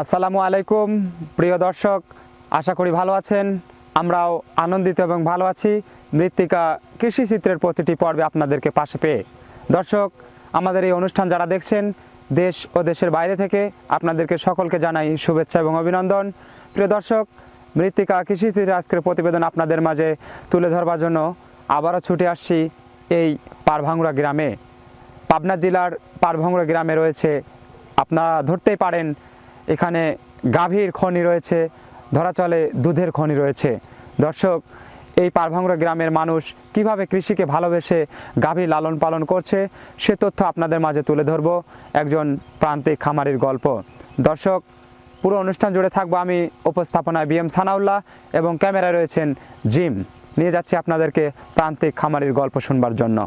আসসালামু আলাইকুম, প্রিয় দর্শক, আশা করি ভালো আছেন। আমরাও আনন্দিত এবং ভালো আছি। মৃত্তিকা কৃষি চিত্রের প্রতিটি পর্বে আপনাদেরকে পাশে পেয়ে। দর্শক, আমাদের এই অনুষ্ঠান যারা দেখছেন, দেশ ও দেশের বাইরে থেকে, আপনাদেরকে সকলকে জানাই শুভেচ্ছা এবং অভিনন্দন। প্রিয় দর্শক, মৃত্তিকা কৃষি চিত্রের আজকের প্রতিবেদন আপনাদের মাঝে তুলে ধরবার জন্য আবারও ছুটে আসছি এই পারভাঙ্গুড়া গ্রামে। পাবনা জেলার পারভঙ্গরা গ্রামে রয়েছে আপনারা ধরতেই পারেন, এখানে গাভীর খনি রয়েছে, ধরা চলে দুধের খনি রয়েছে। দর্শক, এই পারভাঙ্গরা গ্রামের মানুষ কীভাবে কৃষিকে ভালোবেসে গাভী লালন পালন করছে, সে তথ্য আপনাদের মাঝে তুলে ধরব একজন প্রান্তিক খামারির গল্প। দর্শক, পুরো অনুষ্ঠান জুড়ে থাকব আমি, উপস্থাপনায় বি এম সানাউল্লাহ এবং ক্যামেরায় রয়েছেন জিম। নিয়ে যাচ্ছি আপনাদেরকে প্রান্তিক খামারির গল্প শুনবার জন্য।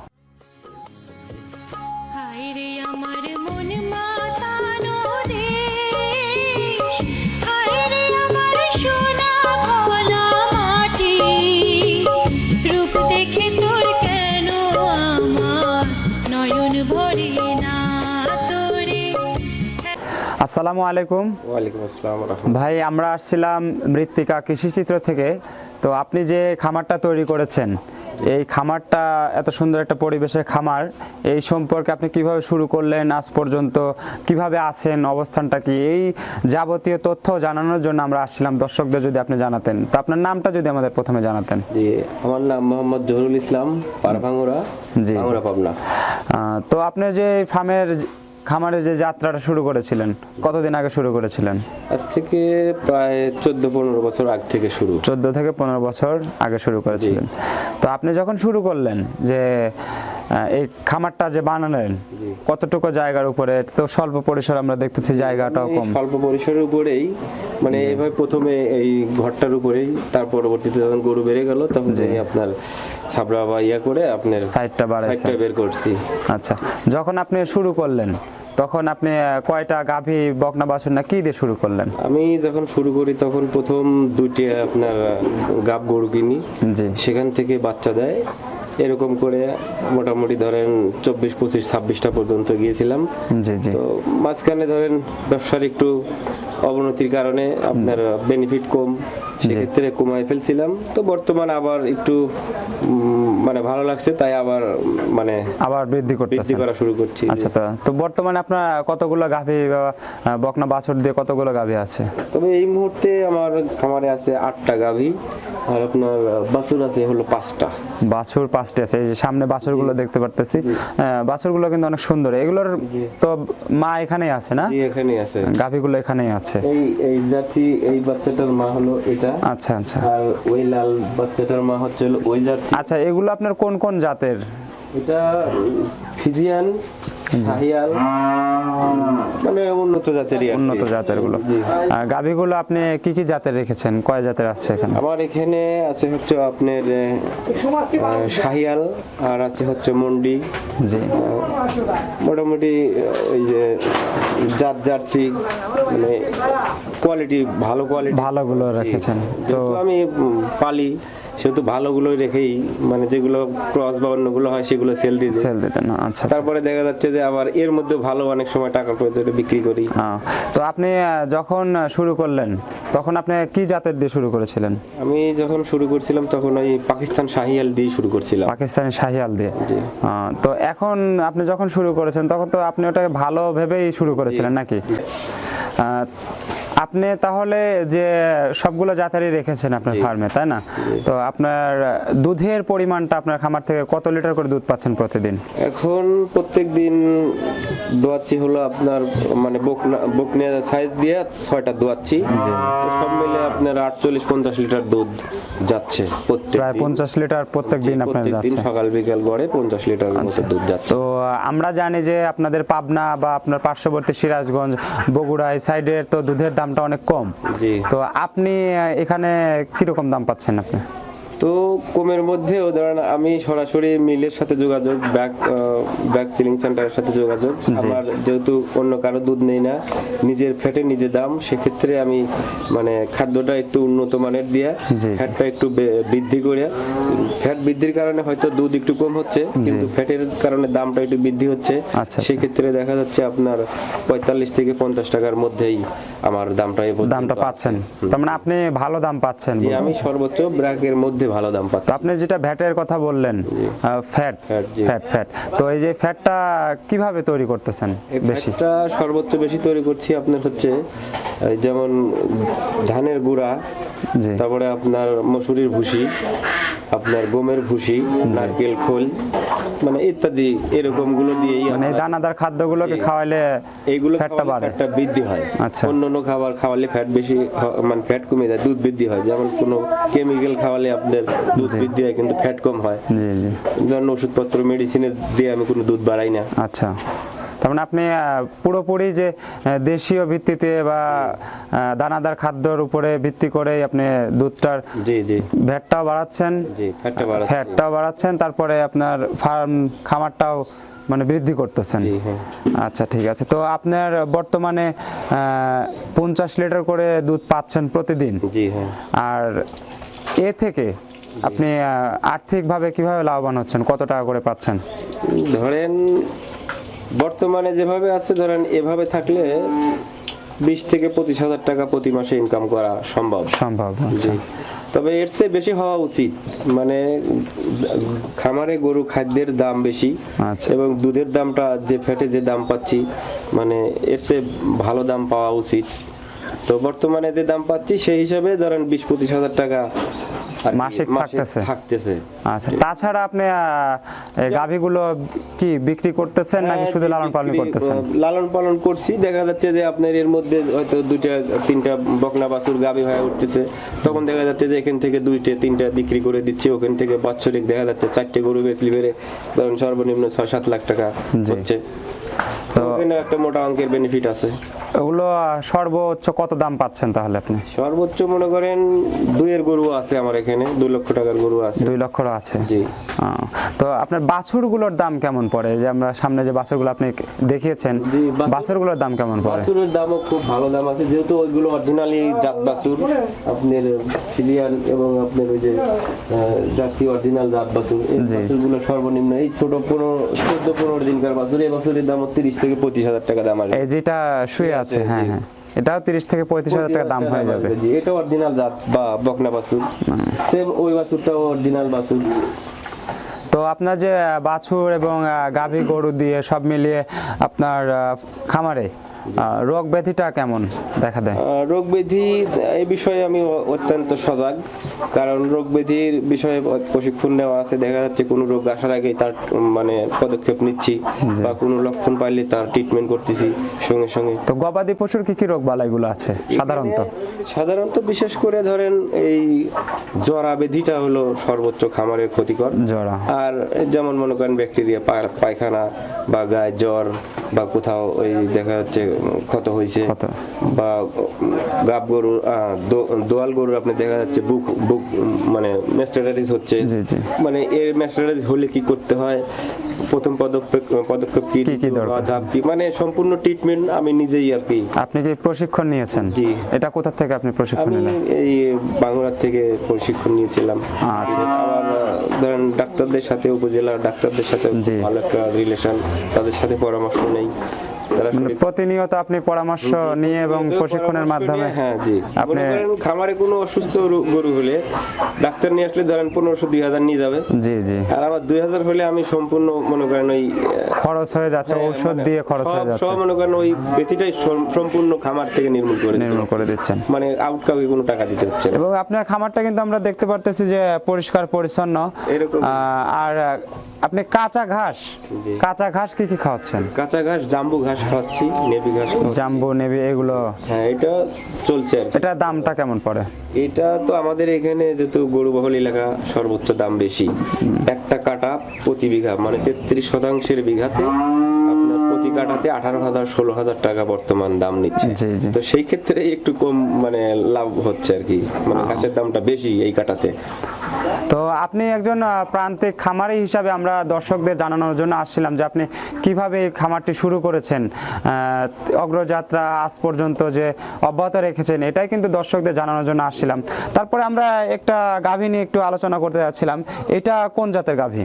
আসসালামু আলাইকুম। ওয়ালাইকুম আসসালাম ভাই আমরা আসছিলাম মৃত্তিকা কৃষিচিত্র থেকে। তো আপনি যে খামারটা তৈরি করেছেন এই খামারটা এত সুন্দর একটা পরিবেশের খামার এই সম্পর্কে আপনি কীভাবে শুরু করলেন আজ পর্যন্ত কীভাবে আছেন অবস্থানটা কি এই যাবতীয় তথ্য জানানোর জন্য আমরা আসছিলাম। দর্শকদের যদি আপনি জানাতেন তো আপনার নামটা যদি আমাদের প্রথমে জানাতেন। জি আমার নাম মোহাম্মদ জহুরুল ইসলাম পারভাঙ্গুরা জি। ভাঙ্গুরা পাবনা। আহ, তো আপনি যে ফার্মের খামারে যে যাত্রাটা শুরু করেছিলেন কতদিন আগে শুরু করেছিলেন? আজ থেকে প্রায় চোদ্দ পনেরো বছর আগ থেকে শুরু। চোদ্দ থেকে পনেরো বছর আগে শুরু করেছিলেন। তো আপনি যখন শুরু করলেন যে এই খামারটা যে বানালেন কতটুকু জায়গার উপরে? তো স্বল্প পরিসর আমরা দেখতেছি জায়গাটাও কম। স্বল্প পরিসরের উপরেই মানে এইভাবে প্রথমে এই ঘরটার উপরেই তার পরবর্তীতে যখন গরু বেড়ে গেল তখন আমি আপনার ছাবড়া বা ইয়া করে আপনার সাইডটা সাইডটা বের করছি। আচ্ছা যখন আপনি শুরু করলেন তখন আপনি কয়টা গাভী বকনা বাছুর না কি দিয়ে শুরু করলেন? আমি যখন শুরু করি তখন প্রথম দুইটি আপনার গাব গরু কিনি। জি। সেখান থেকে বাচ্চা দেয়। এরকম করে মোটামুটি ধরেন চব্বিশ পঁচিশ ছাব্বিশটা পর্যন্ত গিয়েছিলাম। তো মাঝখানে ধরেন ব্যবসার একটু অবনতির কারণে আপনার বেনিফিট কম। সেক্ষেত্রে কমায় ফেলছিলাম। তো বর্তমানে আবার একটু মানে ভালো লাগছে তাই আবার মানে আবার বৃদ্ধি করতে বৃদ্ধি করা শুরু করছি। আচ্ছা তো বর্তমানে আপনার কতগুলো গাভী বকনা বাছুর দিয়ে কতগুলো গাভী আছে? তবে এই মুহূর্তে আমার খামারে আছে আটটা গাভী আর আপনার বাছুর আছে হলো পাঁচটা। বাছুর পাঁচটি আছে এই যে সামনে বাছুরগুলো দেখতে পারতেছি। বাছুরগুলো কিন্তু অনেক সুন্দর। এগুলোর তো মা এখানেই আছে না? জি এখানেই আছে। গাভীগুলো এখানেই আছে। এই এই জাতি এই বাচ্চাটার মা হলো এটা। আচ্ছা আচ্ছা। আর ওই লাল বাচ্চাটার মা হচ্ছে ওই জাত। আচ্ছা এগুলো আপনার কোন কোন জাতের? এটা ফিজিয়ান শাহিয়াল মানে উন্নত জাতেরই উন্নত জাতেরগুলো। আর গাভীগুলো আপনি কি কি জাতের রেখেছেন? কয় জাতের আছে এখানে? আমার এখানে আছে হচ্ছে আপনার শাহিয়াল আর আছে হচ্ছে মন্ডি। জি। মোটামুটি এই যে জাত জার্সি মানে কোয়ালিটি ভালো কোয়ালিটি। ভালোগুলো রেখেছেন। তো তো আমি পালি সেহেতু ভালোগুলোই রেখেই মানে যেগুলো ক্রস বা অন্যগুলো হয় সেগুলো সেল দিয়ে সেল দিতেন আচ্ছা আচ্ছা। তারপরে দেখা যাচ্ছে যে আবার এর মধ্যে ভালো অনেক সময় টাকা প্রয়োজনে বিক্রি করি। তো আপনি যখন শুরু করলেন তখন আপনি কি জাতের দিয়ে শুরু করেছিলেন? আমি যখন শুরু করছিলাম তখন ওই পাকিস্তান শাহিয়াল দিয়ে শুরু করছিলাম। পাকিস্তানি শাহিয়াল দিয়ে? তো এখন আপনি যখন শুরু করেছেন তখন তো আপনি ওটাকে ভালো ভেবেই শুরু করেছিলেন নাকি? আপনি তাহলে যে সবগুলো জাতেরই রেখেছেন আপনার ফার্মে তাই না? তো আপনার দুধের পরিমাণটা আপনার খামার থেকে কত লিটার করে দুধ পাচ্ছেন প্রতিদিন? এখন প্রত্যেক দিন দোয়াচ্ছি হলো আপনার মানে বকনা সাইজ দিয়ে ছয়টা দোয়াচ্ছি। তো সব মিলে আপনার আটচল্লিশ পঞ্চাশ লিটার দুধ যাচ্ছে প্রত্যেক প্রায়। পঞ্চাশ লিটার প্রত্যেক দিন আপনার যাচ্ছে। সকাল বিকাল গড়ে পঞ্চাশ লিটার মতো দুধ যাচ্ছে। তো আমরা জানি যে আপনাদের পাবনা বা আপনার পার্শ্ববর্তী সিরাজগঞ্জ বগুড়া এই সাইডের তো দুধের দামটা অনেক কম। জি। তো আপনি এখানে কীরকম দাম পাচ্ছেন আপনি? তো কমের মধ্যেও ধরেন আমি সরাসরি মিলের সাথে যোগাযোগ ব্যাক ব্যাক সিলিং সেন্টারের সাথে যোগাযোগ। আমার যেহেতু অন্য কারও দুধ নেই না নিজের ফ্যাটে নিজে দাম সেক্ষেত্রে আমি মানে খাদ্যটা একটু উন্নত মানের দিয়া। ফ্যাটটা একটু বৃদ্ধি করে ফ্যাট বৃদ্ধির কারণে হয়তো দুধ একটু কম হচ্ছে কিন্তু ফ্যাটের কারণে দামটা একটু বৃদ্ধি হচ্ছে। আচ্ছা, আচ্ছা। সেক্ষেত্রে দেখা যাচ্ছে আপনার পঁয়তাল্লিশ থেকে পঞ্চাশ টাকার মধ্যেই আমার দামটা দামটা পাচ্ছেন। তার মানে আপনি ভালো দাম পাচ্ছেন আমি সর্বোচ্চ ব্র্যাকের মধ্যে ভালো দাম পাচ্ছি। আপনি যেটা ভ্যাটের কথা বললেন ফ্যাট ফ্যাট, ফ্যাট তো এই যে ফ্যাটটা কীভাবে তৈরি করতেছেন বেশি? ফ্যাটটা সর্বোচ্চ বেশি তৈরি করছি আপনার হচ্ছে যেমন ধানের গুঁড়া তারপরে আপনার মসুরির ভুসি আপনার গমের ভুসি নারকেল খোল মানে ইত্যাদি এরকমগুলো দিয়েই মানে দানাদার খাদ্যগুলোকে জি। খাওয়াইলে এইগুলো ফ্যাটটা বাড়ে। ফ্যাটটা বৃদ্ধি হয়। আচ্ছা। অন্য অন্য খাবার খাওয়ালে ফ্যাট বেশি মানে ফ্যাট কমে যায় দুধ বৃদ্ধি হয়। যেমন কোনো কেমিক্যাল খাওয়ালে আপনার দুধ বৃদ্ধি হয় কিন্তু ফ্যাট কম হয়। জি জি। ধরেন ওষুধপত্র মেডিসিনের দিয়ে আমি কোনো দুধ বাড়াই না। আচ্ছা। তার মানে আপনি পুরোপুরি যে দেশীয় ভিত্তিতে বা দানাদার খাদ্যর উপরে ভিত্তি করে আপনি দুধটার জি জি। ভ্যাটটাও বাড়াচ্ছেন। ফ্যাটটাও বাড়াচ্ছেন তারপরে আপনার ফার্ম খামারটাও মানে বৃদ্ধি করতেছেন। হ্যাঁ। আচ্ছা ঠিক আছে। তো আপনার বর্তমানে পঞ্চাশ লিটার করে দুধ পাচ্ছেন প্রতিদিন। হ্যাঁ। আর এ থেকে আপনি আর্থিকভাবে কীভাবে লাভবান হচ্ছেন? কত টাকা করে পাচ্ছেন? ধরেন বর্তমানে যেভাবে আছে ধরেন এভাবে থাকলে বিশ থেকে পঁচিশ হাজার টাকা প্রতি মাসে ইনকাম করা সম্ভব। সম্ভব জি। তবে এর চেয়ে বেশি হওয়া উচিত মানে খামারে গরু খাদ্যের দাম বেশি আচ্ছা। এবং দুধের দামটা যে ফ্যাটে যে দাম পাচ্ছি মানে এর চেয়ে ভালো দাম পাওয়া উচিত। তো বর্তমানে যে দাম পাচ্ছি সেই হিসাবে ধরেন বিশ পঁচিশ হাজার টাকা মাসিক থাকতেছে? থাকতেছে। আচ্ছা তাছাড়া আপনি গাভীগুলো কি বিক্রি করতেছেন নাকি হ্যাঁ, শুধু লালন পালন করতেছেন? লালন পালন করছি। দেখা যাচ্ছে যে আপনার এর মধ্যে হয়তো দুইটা তিনটা বকনা বাছুর গাবি হয়ে উঠতেছে। তখন দেখা যাচ্ছে যে এখান থেকে দুইটা তিনটা বিক্রি করে দিচ্ছে। ওখান থেকে বাৎসরিক দেখা যাচ্ছে চারটে গরু বেচলি বেড়ে ধরুন সর্বনিম্ন ছয় সাত লাখ টাকা। হচ্ছে। তো ওখানে একটা মোটা অঙ্কের বেনিফিট আছে? ওগুলো আহ, সর্বোচ্চ কত দাম পাচ্ছেন তাহলে আপনি? সর্বোচ্চ মনে করেন দুইয়ের গরু আছে আমার এখানে দুই লক্ষ টাকার গরু আছে। দুই লক্ষর আছে? জি। তো আপনার বাছুরগুলোর দাম কেমন পড়ে? যে আমরা সামনে যে বাছুরগুলো আপনি দেখিয়েছেন বাছুরগুলোর দাম কেমন পড়ে? বাছুরের দামও খুব ভালো দাম আছে যেহেতু ওইগুলো অরিজিনালি জাত বাছুর আপনার সিলিয়ান এবং আপনার ওই যে জার্সি অরিজিনাল জাত বাছুর এই। বাছুরগুলো সর্বনিম্ন এই ছোট পনেরো চোদ্দ পনেরো দিনকার বাছুর এই বাছুরের দাম তিরিশ থেকে পঁচিশ হাজার টাকা দাম আসবে। এই যেটা শুয়ে আছে হ্যাঁ হ্যাঁ। এটাও তিরিশ থেকে পঁয়ত্রিশ হাজার টাকা দাম হয়ে যাবে। এটা অরিজিনাল জাত বা বকনা বাছুর। সেম ওই বাছুরটাও অরিজিনাল বাছুর। তো আপনার যে বাছুর এবং গাভী গরু দিয়ে সব মিলিয়ে আপনার খামারে রোগ ব্যাধিটা কেমন দেখা দেয়? রোগ ব্যাধি এই বিষয়ে আমি অত্যন্ত সজাগ। কারণ রোগ ব্যাধির বিষয়ে প্রশিক্ষণ নেওয়া আছে দেখা যাচ্ছে কোনো রোগ আসার আগেই তার মানে পদক্ষেপ নিচ্ছি বা কোনো লক্ষণ পাইলে তার ট্রিটমেন্ট করতেছি সঙ্গে সঙ্গে। তো গবাদি পশুর কি কি রোগ বালাইগুলো আছে সাধারণত? সাধারণত বিশেষ করে ধরেন এই জরা ব্যাধিটা হলো সর্বোচ্চ খামারের ক্ষতিকর। জরা। আর যেমন মনে করেন ব্যাকটেরিয়া পায়খানা বা গায়ে জ্বর বা কোথাও ওই দেখা যাচ্ছে ক্ষত হয়েছে বা গাব গরুর দোয়াল গরুর আপনি দেখা যাচ্ছে বুক বুক মানে ম্যাস্টারাইটিস হচ্ছে। মানে এর ম্যাস্টারাইটিস হলে কি করতে হয় প্রথম পদক্ষেপ পদক্ষেপ কি কি দরকার? কি মানে সম্পূর্ণ ট্রিটমেন্ট আমি নিজেই আর কি আপনি কি প্রশিক্ষণ নিয়েছেন জি। এটা কোথা থেকে আপনি প্রশিক্ষণ আমি নিলেন এই বাংলার থেকে প্রশিক্ষণ নিয়েছিলাম আচ্ছা। আবার ধরেন ডাক্তারদের সাথে উপজেলার ডাক্তারদের সাথে। ভালো একটা রিলেশন তাদের সাথে পরামর্শ নেই প্রতিনিয়ত আপনি পরামর্শ নিয়ে এবং প্রশিক্ষণের মাধ্যমে হ্যাঁ জি। আপনি খামারে কোনো অসুস্থ গরু হলে ডাক্তার নিয়ে আসলে ধরেন পনেরোশো দুই হাজার নিয়ে যাবে। জি জি। আর আমার দুই হাজার হলে আমি সম্পূর্ণ মনে করেন ওই খরচ হয়ে যাচ্ছে হ্যাঁ, ঔষধ মানে দিয়ে খরচ হয়ে যাচ্ছে সব মনে করেন ওই ব্যথিটাই সম্পূর্ণ খামার থেকে নির্মূল করে নির্মূল করে দিচ্ছেন। মানে আউট কাউকে কোনো টাকা দিতে হচ্ছে এবং আপনার খামারটা কিন্তু আমরা দেখতে পারতেছি যে পরিষ্কার পরিচ্ছন্ন। এরকম। আর আপনি কাঁচা ঘাস কাঁচা ঘাস কি কি খাওয়াচ্ছেন? কাঁচা ঘাস জাম্বু ঘাস খাওয়াচ্ছি নেবি ঘাস জাম্বো নেবি নেভি এগুলো? হ্যাঁ এটা চলছে আর এটা দামটা কেমন পড়ে? এটা তো আমাদের এখানে যেহেতু গরুবহল এলাকা সর্বোচ্চ দাম বেশি। একটা কাটা প্রতি বিঘা মানে তেত্রিশ শতাংশের বিঘাতে প্রতি কাটাতে আঠারো হাজার ষোলো হাজার টাকা বর্তমান দাম নিচ্ছে। তো সেই ক্ষেত্রে একটু কম মানে লাভ হচ্ছে আর কি। মানে ঘাসের দামটা বেশি এই কাটাতে। তো আপনি একজন প্রান্তিক খামারি হিসাবে আমরা দর্শকদের জানানোর জন্য আসছিলাম যে আপনি কীভাবে এই খামারটি শুরু করেছেন। অগ্রযাত্রা আজ পর্যন্ত যে অব্যাহত রেখেছেন এটাই কিন্তু দর্শকদের জানানোর জন্য আসছিলাম। তারপরে আমরা একটা গাভী নিয়ে একটু আলোচনা করতে যাচ্ছিলাম। এটা কোন জাতের গাভী?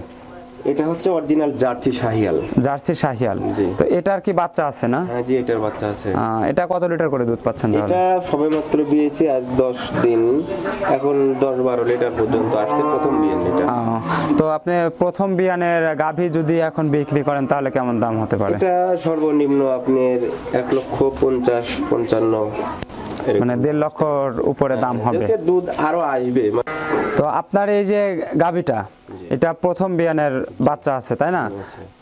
এটা হচ্ছে original Jersey Sahiwal. Jersey Sahiwal. তো এটার কি বাচ্চা আছে না? হ্যাঁ জি এটার বাচ্চা আছে। এটা কত লিটার করে দুধ পাচ্ছেন তাহলে? এটা সবেমাত্র বিয়েছি আজ দশ দিন। এখন দশ বারো লিটার পর্যন্ত আসছে প্রথম বিয়েন এটা। তো আপনি প্রথম বিয়ানের গাভী যদি এখন বিক্রি করেন তাহলে কেমন দাম হতে পারে? এটা সর্বনিম্ন আপনার এক লক্ষ পঞ্চাশ পঞ্চান্ন। এরকম। মানে দেড় লক্ষর উপরে দাম হবে। দুধ আরও আসবে তো আপনার এই যে গাভীটা এটা প্রথম বিয়ানের বাচ্চা আছে তাই না?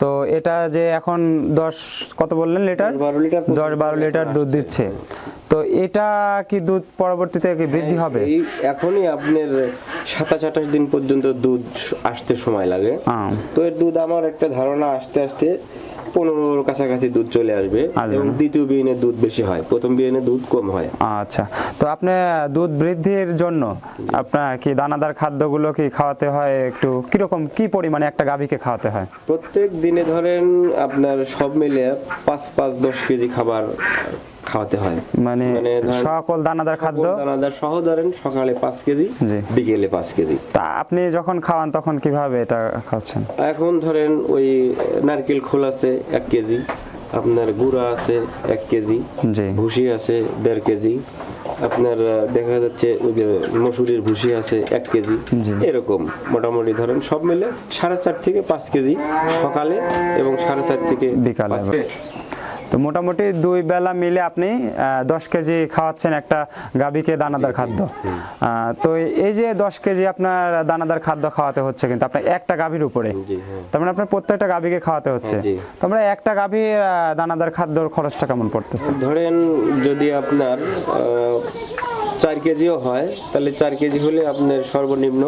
তো এটা যে এখন দশ কত বললেন লিটার? দশ বারো লিটার দশ বারো লিটার দুধ দিচ্ছে। তো এটা কি দুধ পরবর্তীতে কি বৃদ্ধি হবে? এখনই আপনার সাতাশ আঠাশ দিন পর্যন্ত দুধ আসতে সময় লাগে। তো এর দুধ আমার একটা ধারণা আসতে আসতে পনেরোর কাছাকাছি দুধ চলে আসবে আসবে এবং দ্বিতীয় বিয়েনে দুধ বেশি হয় প্রথম বিহনে দুধ কম হয়। আচ্ছা। তো আপনি দুধ বৃদ্ধির জন্য আপনার কি দানাদার খাদ্যগুলো কি খাওয়াতে হয় একটু? কীরকম কি পরিমাণে একটা গাভীকে খাওয়াতে হয়? প্রত্যেক দিনে ধরেন আপনার সব মিলে পাঁচ পাঁচ দশ কেজি খাবার খাওয়াতে হয়। মানে মানে সকল দানাদার খাদ্য? দানাদার সহ ধরেন সকালে পাঁচ কেজি। বিকেলে পাঁচ কেজি। তা আপনি যখন খাওয়ান তখন কীভাবে এটা খাচ্ছেন? এখন ধরেন ওই নারকেল খোল আছে এক কেজি আপনার গুঁড়া আছে এক কেজি ভুসি আছে দেড় কেজি আপনার দেখা যাচ্ছে ওই যে মসুরির ভুসি আছে এক কেজি এরকম। মোটামুটি ধরেন সব মিলে সাড়ে চার থেকে পাঁচ কেজি সকালে এবং সাড়ে চার থেকে বিকালে। তো মোটামুটি দুই বেলা মিলে আপনি দশ কেজি খাওয়াচ্ছেন একটা গাভীকে দানাদার খাদ্য। তো এই যে দশ কেজি আপনার দানাদার খাদ্য খাওয়াতে হচ্ছে কিন্তু আপনার একটা গাভীর উপরে। হ্যাঁ। তার মানে আপনার প্রত্যেকটা গাভীকে খাওয়াতে হচ্ছে। তো আমরা একটা গাভীর দানাদার খাদ্যর খরচটা কেমন পড়তেছে? ধরেন যদি আপনার চার কেজিও হয় তাহলে চার কেজি হলে আপনার সর্বনিম্ন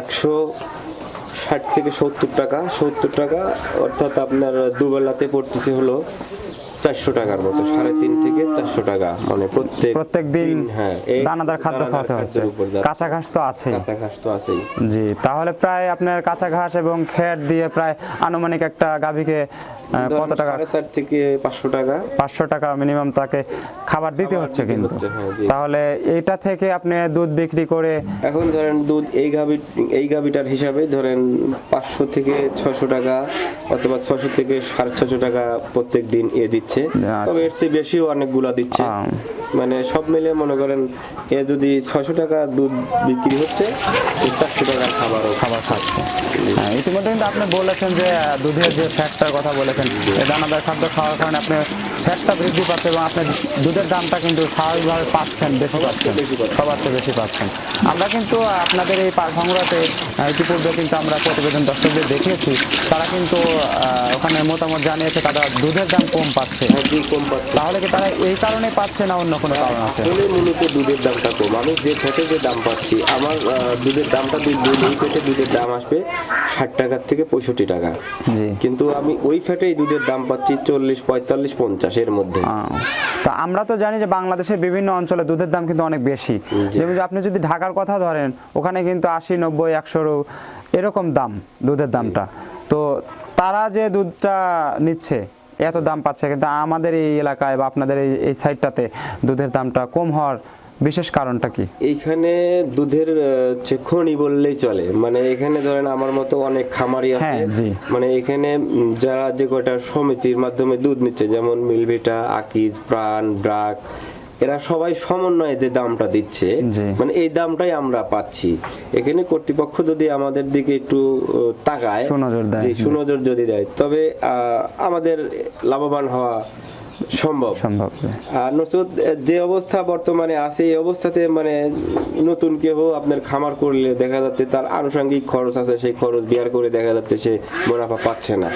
একশো ষাট থেকে সত্তর টাকা সত্তর টাকা অর্থাৎ আপনার দুবেলাতে পড়তেছে হলো চারশো টাকার মতো সাড়ে তিন থেকে চারশো টাকা মানে প্রত্যেক প্রত্যেক দিন হ্যাঁ দানাদার খাদ্য খাওয়াতে হচ্ছে। কাঁচা ঘাস তো আছে কাঁচা ঘাস তো আছেই। জি তাহলে প্রায় আপনার কাঁচা ঘাস এবং খেট দিয়ে প্রায় আনুমানিক একটা গাভীকে কত টাকা? থেকে পাঁচশো টাকা। পাঁচশো টাকা মিনিমাম তাকে খাবার দিতে হচ্ছে কিন্তু। হ্যাঁ। তাহলে এইটা থেকে আপনি দুধ বিক্রি করে এখন ধরেন দুধ এই গাভি এই গাভিটার হিসাবে ধরেন পাঁচশো থেকে ছশো টাকা অথবা ছশো থেকে সাড়ে ছশো টাকা প্রত্যেক দিন এ দিচ্ছে। আচ্ছা। তবে এর চেয়ে বেশিও অনেকগুলা দিচ্ছে। মানে সব মিলে মনে করেন এ যদি ছশো টাকা দুধ বিক্রি হচ্ছে চারশো টাকার খাবারও। খাবার খাচ্ছে। হ্যাঁ, ইতিমধ্যে কিন্তু আপনি বলেছেন যে দুধের যে ফ্যাটটার কথা বলেছেন এই দানাদার খাদ্য খাওয়ার কারণে আপনি ফ্যাটটা বৃদ্ধি পাচ্ছে এবং আপনি দুধের দামটা কিন্তু স্বাভাবিকভাবে পাচ্ছেন বেশি পাচ্ছেন। সবার চেয়ে বেশি পাচ্ছেন। আমরা কিন্তু আপনাদের এই ভাঙড়াতে ইতিপূর্বে কিন্তু আমরা প্রতিবেদন দর্শকদের দেখিয়েছি। তারা কিন্তু আহ, ওখানে মতামত জানিয়েছে তারা দুধের দাম কম পাচ্ছে। তাহলে কি তারা এই কারণে পাচ্ছে না অন্য কোনো কারণ আছে? মূলত দুধের দামটা কম। আমি যে ফেটে যে দাম পাচ্ছি আমার দুধের দামটা দুই এই দুধের দাম আসবে ষাট টাকার থেকে পঁয়ষট্টি টাকা। কিন্তু আমি ওই ফ্যাটেই দুধের দাম পাচ্ছি চল্লিশ পঁয়তাল্লিশ পঞ্চাশ এর মধ্যে। তো আমরা তো জানি যে বাংলাদেশের বিভিন্ন অঞ্চলে দুধের দাম কিন্তু অনেক বেশি। যেমন আপনি যদি ঢাকার কথা ধরেন ওখানে কিন্তু আশি নব্বই একশো এরকম দাম দুধের দামটা। তো তারা যে দুধটা নিচ্ছে এত দাম পাচ্ছে কিন্তু আমাদের এই এলাকায় বা আপনাদের এই এই সাইডটাতে দুধের দামটা কম হওয়ার বিশেষ কারণটা কি? এইখানে দুধের খনি বললেই চলে। মানে এখানে ধরেন আমার মতো অনেক খামারি আছে। হ্যাঁ, মানে এখানে যারা যে কয়টা সমিতির মাধ্যমে দুধ নিচ্ছে যেমন মিলভিটা আকিজ প্রাণ ব্রাক এরা সবাই সমন্বয়ে যে দামটা দিচ্ছে মানে এই দামটাই আমরা পাচ্ছি। এখানে কর্তৃপক্ষ যদি আমাদের দিকে একটু তাকায় সুনজর দেয়। সুনজর যদি দেয় তবে আমাদের লাভবান হওয়া সম্ভব। সম্ভব আর নচুত যে অবস্থা বর্তমানে আছে এই অবস্থাতে মানে নতুন কেউ আপনার খামার করলে দেখা যাচ্ছে তার আনুষঙ্গিক খরচ আছে সেই খরচ বিয়ার করে দেখা যাচ্ছে সে মুনাফা পাচ্ছে না।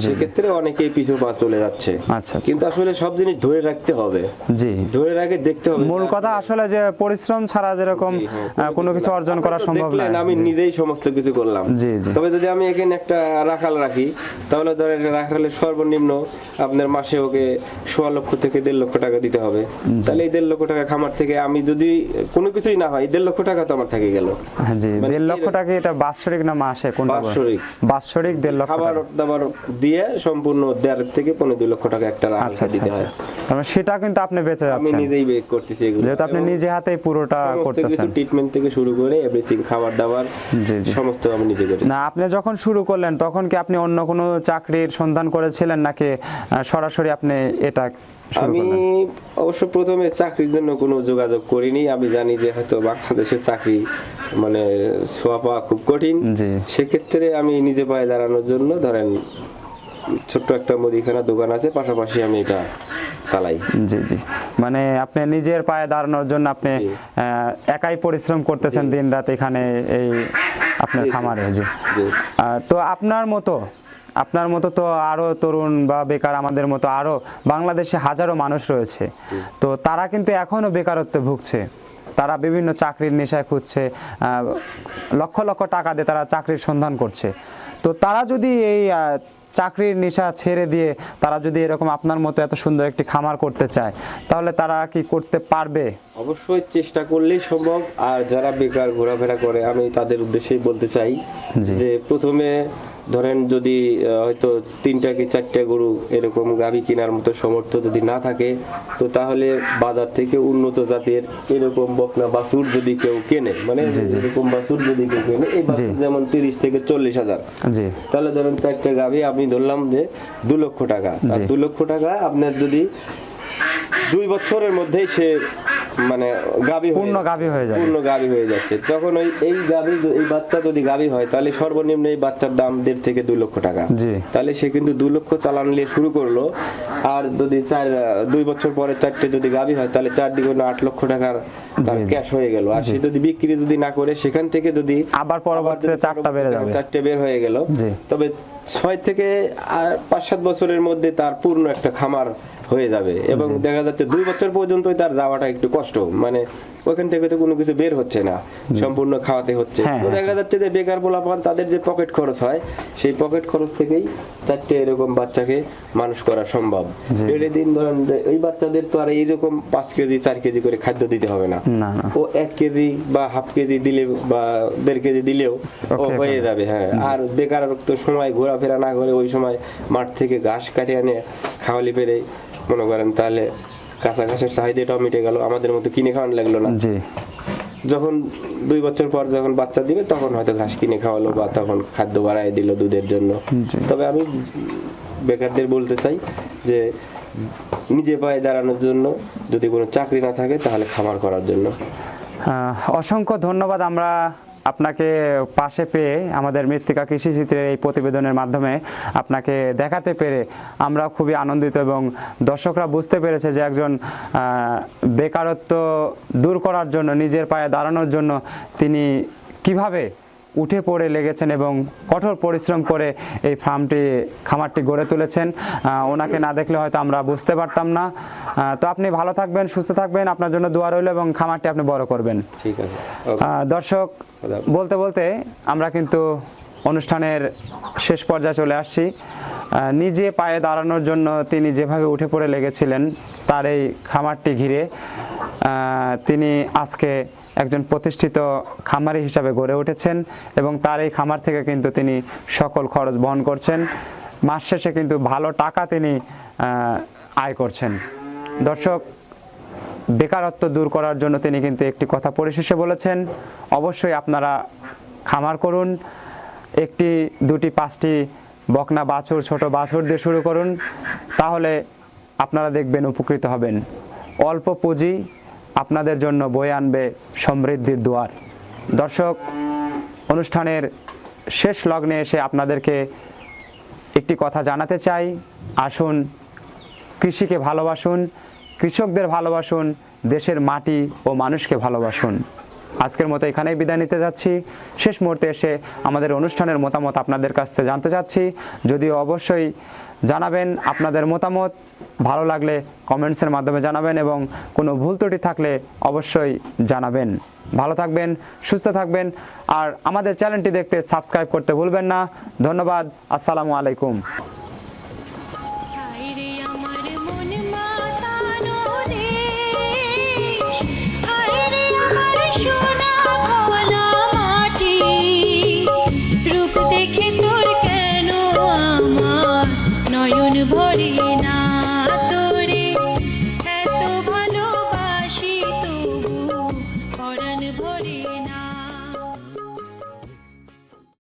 সেক্ষেত্রে অনেকেই পিছু পা চলে যাচ্ছে। আচ্ছা, আচ্ছা। কিন্তু আসলে সব জিনিস ধরে রাখতে হবে। জি। ধরে রাখে দেখতে হবে। মূল কথা আসলে যে পরিশ্রম ছাড়া যেরকম হ্যাঁ, কোনো কিছু অর্জন করা সম্ভব নয়। আমি নিজেই সমস্ত কিছু করলাম। জি, জি। তবে যদি আমি এখানে একটা রাখাল রাখি তাহলে ধরেন রাখালের সর্বনিম্ন আপনার মাসে ওকে সোয়া লক্ষ থেকে দেড় লক্ষ টাকা দিতে হবে। তাহলে এই দেড় লক্ষ টাকা খামার থেকে আমি যদি কোনো কিছুই না হয় দেড় লক্ষ টাকা তো আমার থেকে গেল। হ্যাঁ, জি মানে দেড় লক্ষ টাকা এটা বাৎসরিক না মাসে বলে? বাৎসরিক। বাৎসরিক দেড় লক্ষ খাবার দাবার দিয়ে সম্পূর্ণ দেড় থেকে পনেরো দুই লক্ষ টাকা একটা আচ্ছা আচ্ছা দিতে আচ্ছা। হয়। তার মানে সেটা কিন্তু আপনি বেঁচে আমি নিজেই বেক করতেছি এগুলো। যেহেতু আপনি নিজে হাতেই পুরোটা করতেছেন। ট্রিটমেন্ট থেকে শুরু করে এভরিথিং খাবার দাবার জি, জি। সমস্ত আমি নিজে করি না আপনি যখন শুরু করলেন তখন কি আপনি অন্য কোনো চাকরির সন্ধান করেছিলেন নাকি সরাসরি আপনি এটা আমি অবশ্য প্রথমে চাকরির জন্য কোনো যোগাযোগ করিনি। আমি জানি যে হয়তো বাংলাদেশের চাকরি মানে ছোঁয়া পাওয়া খুব কঠিন। সেক্ষেত্রে আমি নিজে পায়ে দাঁড়ানোর জন্য ধরেন ছোট্ট একটা মুদিখানা দোকান আছে পাশাপাশি আমি এটা চালাই। জি জি। মানে আপনি নিজের পায়ে দাঁড়ানোর জন্য আপনি একাই পরিশ্রম করতেছেন দিন রাত এখানে এই আপনার। খামারে জি। তো আপনার মতো আপনার মতো তো আরও তরুণ বা বেকার আমাদের মতো আরও বাংলাদেশে হাজারো মানুষ রয়েছে। তো তারা কিন্তু এখনও বেকারত্বে ভুগছে। তারা বিভিন্ন চাকরির নেশায় খুঁজছে লক্ষ লক্ষ টাকা দিয়ে তারা চাকরির সন্ধান করছে। তো তারা যদি এই চাকরির নেশা ছেড়ে দিয়ে তারা যদি এরকম আপনার মতো এত সুন্দর একটি খামার করতে চায় তাহলে তারা কি করতে পারবে? অবশ্যই চেষ্টা করলেই সম্ভব। আর যারা বেকার ঘোরাফেরা করে আমি তাদের উদ্দেশ্যেই বলতে চাই যে প্রথমে ধরেন যদি হয়তো তিনটা কি চারটা গরু এরকম গাভী কেনার মতো সমর্থ যদি না থাকে তো তাহলে বাজার থেকে উন্নত জাতের এরকম বকনা বাছুর যদি কেউ কেনে মানে এরকম বাছুর যদি কেউ কেনে এই বাছুর যেমন তিরিশ থেকে চল্লিশ হাজার। জি। তাহলে ধরেন চারটে গাভী আমি ধরলাম যে দু লক্ষ টাকা। দু লক্ষ টাকা আপনার যদি দুই বছরের মধ্যেই সে মানে গাভী পূর্ণ। গাভী হয়ে যাবে। পূর্ণ গাভী হয়ে যাচ্ছে তখন ওই এই গাভী এই বাচ্চা যদি গাভী হয় তাহলে সর্বনিম্ন এই বাচ্চার দাম দেড় থেকে দুই লক্ষ টাকা জি। তাহলে সে কিন্তু দু লক্ষ চালান নিয়ে শুরু করল আর যদি চার দুই বছর পরে চারটে যদি গাভী হয় তাহলে চার দিকে আট লক্ষ টাকার। ক্যাশ হয়ে গেল আর সে যদি বিক্রি যদি না করে সেখান থেকে যদি আবার পরবর্তীতে চারটা বেড়ে যাবে। চারটে বের হয়ে গেল জি। তবে ছয় থেকে আর পাঁচ সাত বছরের মধ্যে তার পূর্ণ একটা খামার হয়ে যাবে। এবং দেখা যাচ্ছে দুই বছর পর্যন্তই তার যাওয়াটা একটু কষ্ট। মানে ওখান থেকে তো কোনো কিছু বের হচ্ছে না। সম্পূর্ণ খাওয়াতে হচ্ছে। হ্যাঁ, তো হ্যাঁ, দেখা যাচ্ছে যে বেকার পোলাপান তাদের যে পকেট খরচ হয় সেই পকেট খরচ থেকেই চারটে এরকম বাচ্চাকে মানুষ করা সম্ভব। বেড়ে দিন ধরেন এই বাচ্চাদের তো আর এইরকম পাঁচ কেজি চার কেজি করে খাদ্য দিতে হবে না। ও এক কেজি বা হাফ কেজি দিলে বা দেড় কেজি দিলেও ও হয়ে যাবে হ্যাঁ। আর বেকারত্ব সময় ঘোরাফেরা না করে ওই সময় মাঠ থেকে ঘাস কাটিয়ে আনে খাওয়ালি পেরে মনে করেন তাহলে কাঁচা ঘাসের চাহিদাটাও মিটে গেল আমাদের মতো কিনে খাওয়ানো লাগল না। জি। যখন দুই বছর পর যখন বাচ্চা দিবে তখন হয়তো ঘাস কিনে খাওয়ালো বা তখন খাদ্য বাড়াই দিল দুধের জন্য। তবে আমি বেকারদের বলতে চাই যে নিজে পায়ে দাঁড়ানোর জন্য যদি কোনো চাকরি না থাকে তাহলে খামার করার জন্য। অসংখ্য ধন্যবাদ আমরা আপনাকে পাশে পেয়ে আমাদের মৃত্তিকা কৃষি চিত্রের এই প্রতিবেদনের মাধ্যমে আপনাকে দেখাতে পেরে আমরা খুবই আনন্দিত এবং দর্শকরা বুঝতে পেরেছে যে একজন বেকারত্ব দূর করার জন্য, নিজের পায়ে দাঁড়ানোর জন্য তিনি কীভাবে উঠে পড়ে লেগেছেন এবং কঠোর পরিশ্রম করে এই ফার্মটি খামারটি গড়ে তুলেছেন। ওনাকে না দেখলে হয়তো আমরা বুঝতে পারতাম না। তো আপনি ভালো থাকবেন সুস্থ থাকবেন। আপনার জন্য দোয়া রইল এবং খামারটি আপনি বড় করবেন। ঠিক আছে। দর্শক বলতে বলতে আমরা কিন্তু অনুষ্ঠানের শেষ পর্যায়ে চলে আসছি। নিজে পায়ে দাঁড়ানোর জন্য তিনি যেভাবে উঠে পড়ে লেগেছিলেন তার এই খামারটি ঘিরে তিনি আজকে একজন প্রতিষ্ঠিত খামারি হিসাবে গড়ে উঠেছেন এবং তার এই খামার থেকে কিন্তু তিনি সকল খরচ বহন করছেন। মাস শেষে কিন্তু ভালো টাকা তিনি আয় করছেন। দর্শক, বেকারত্ব দূর করার জন্য তিনি কিন্তু একটি কথা পরিশেষে বলেছেন, অবশ্যই আপনারা খামার করুন, একটি, দুটি, পাঁচটি বকনা বাছুর, ছোট বাছুর দিয়ে শুরু করুন, তাহলে আপনারা দেখবেন উপকৃত হবেন। অল্প পুঁজি আপনাদের জন্য বয়ে আনবে সমৃদ্ধির দুয়ার। দর্শক, অনুষ্ঠানের শেষ লগ্নে এসে আপনাদেরকে একটি কথা জানাতে চাই। আসুন, কৃষিকে ভালোবাসুন, কৃষকদের ভালোবাসুন, দেশের মাটি ও মানুষকে ভালোবাসুন। আজকের মতো এখানেই বিদায় নিতে যাচ্ছি। শেষ মুহূর্তে এসে আমাদের অনুষ্ঠানের মতামত আপনাদের কাছ থেকে জানতে চাচ্ছি। যদিও অবশ্যই জানাবেন আপনাদের মতামত। ভালো লাগলে কমেন্টসের মাধ্যমে জানাবেন এবং কোনো ভুল ত্রুটি থাকলে অবশ্যই জানাবেন। ভালো থাকবেন, সুস্থ থাকবেন আর আমাদের চ্যানেলটি দেখতে সাবস্ক্রাইব করতে ভুলবেন না। ধন্যবাদ, আসসালামু আলাইকুম।